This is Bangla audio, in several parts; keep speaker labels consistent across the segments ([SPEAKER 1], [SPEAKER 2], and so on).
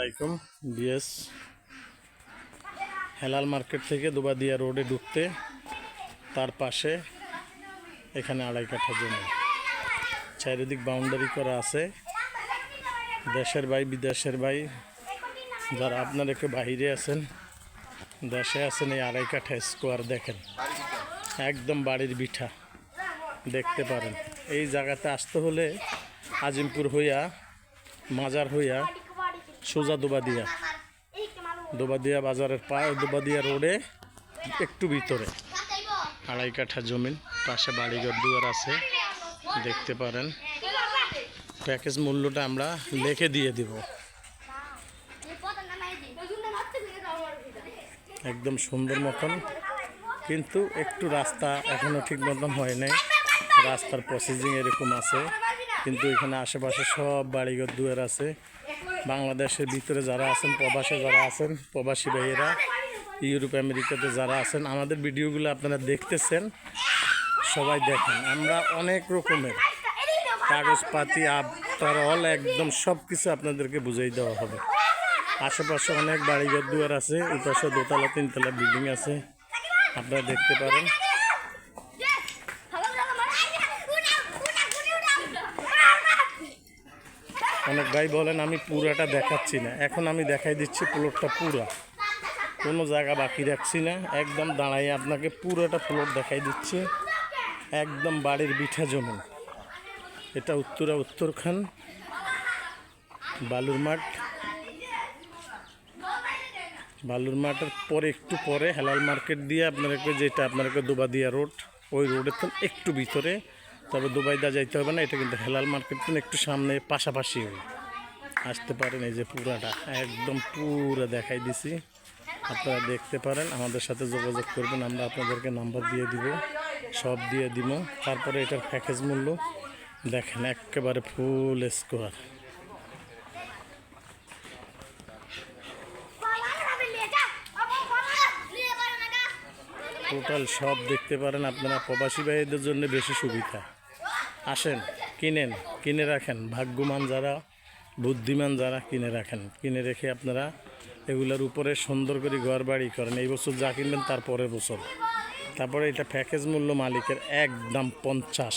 [SPEAKER 1] আলাইকুম, বিএস হেলাল মার্কেট থেকে দুবাদিয়া রোডে ঢুকতে তার পাশে এখানে আড়াই কাঠা জমি। চারিদিক বাউন্ডারি করা আছে। দেশের ভাই, বিদেশের ভাই, যারা আপনার একটু বাইরে আছেন, দেশে আছেন, এই আড়াই কাঠা স্কোয়ার দেখেন। একদম বাড়ির বিঠা দেখতে পারেন। এই জায়গাতে আসতে হলে আজিমপুর হইয়া, মাজার হইয়া সোজা দুবাদিয়া। দুবাদিয়া বাজারের পা দুবাদিয়া রোডে একটু ভিতরে। আড়াই কাঠা জমিন পাশে বাড়িঘর দুয়ার আছে, দেখতে পারেন। প্যাকেজ মূল্যটা আমরা লিখে দিয়ে দিব। একদম সুন্দর মতন, কিন্তু একটু রাস্তা এখনও ঠিক মতন হয় নাই। রাস্তার প্রসেসিং এরকম আছে। কিন্তু এখানে আশেপাশে সব বাড়িঘর দুয়ার আছে। বাংলাদেশের ভিতরে যারা আছেন, প্রবাসে যারা আছেন, প্রবাসী ভাইয়েরা, ইউরোপ, আমেরিকাতে যারা আছেন, আমাদের ভিডিওগুলো আপনারা দেখতেছেন, সবাই দেখেন। আমরা অনেক রকমের কাগজপাতি আফটার অল একদম সব কিছু আপনাদেরকে বুঝিয়ে দেওয়া হবে। আশেপাশে অনেক বাড়িঘর দুয়ার আছে এই দোতলা, তিনতলা বিল্ডিং আছে। আপনারা দেখতে পারেন। অনেক ভাই বলেন, আমি পুরাটা দেখাচ্ছি না। এখন আমি দেখাই দিচ্ছি প্লটটা পুরা। কোনো জায়গা বাকি রাখছি না। একদম দাঁড়াই আপনাকে পুরোটা প্লট দেখাই দিচ্ছি। একদম বাড়ির বিঠা জমি। এটা উত্তরা উত্তরখান, বালুর মাঠ। বালুর মাঠের পরে একটু পরে হেলাল মার্কেট দিয়ে আপনাদেরকে যেটা আপনাদেরকে দুবাদিয়া রোড, ওই রোডের একটু ভিতরে তবে দুবাইদা যাইতে হবে না, এটা কিন্তু হেলাল মার্কেট একটু সামনে পাশাপাশি আসতে পারেন, এই যে পুরাটা, একদম পুরো দেখাই দিছি। আপনারা দেখতে পারেন, আমাদের সাথে যোগাযোগ করবেন, আমরা আপনাদেরকে নাম্বার দিয়ে দিব, সব দিয়ে দিব। তারপরে এটার প্যাকেজ মূল্য, দেখেন, একেবারে ফুল স্কোয়ার টোটাল সব দেখতে পারেন, আপনারা প্রবাসী ভাইদের জন্য বেশি সুবিধা। আসেন, কিনেন, কিনে রাখেন। ভাগ্যমান যারা, বুদ্ধিমান যারা কিনে রাখেন। কিনে রেখে আপনারা এগুলোর উপরে সুন্দর করে ঘর বাড়ি করেন। এই বছর যা কিনবেন তার পরের বছর। তারপরে এটা প্যাকেজ মূল্য মালিকের একদম পঞ্চাশ।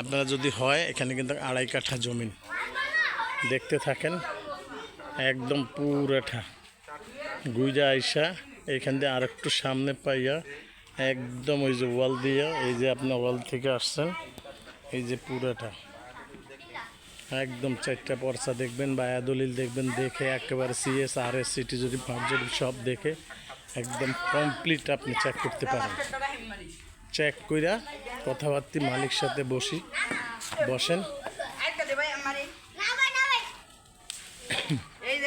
[SPEAKER 1] আপনারা যদি হয়, এখানে কিন্তু আড়াই কাঠা জমিন। দেখতে থাকেন, একদম পুরাঠা। গুইজা আইসা এইখান দিয়ে আর একটু সামনে পাইয়া একদম ওই যে ওয়াল দিয়া, এই যে আপনার ওয়াল থেকে আসছেন এই যে পুরাটা একদম চারটা পর্চা দেখবেন বা দলিল দেখবেন দেখে একেবারে সিএস আর এস সিটি যদি পাঁচজন সব দেখে একদম কমপ্লিট আপনি চেক করতে পারেন চেক কইরা কথাবার্তি মালিক সাথে বসি বসেন
[SPEAKER 2] আরেকটা দে ভাই আমারে এই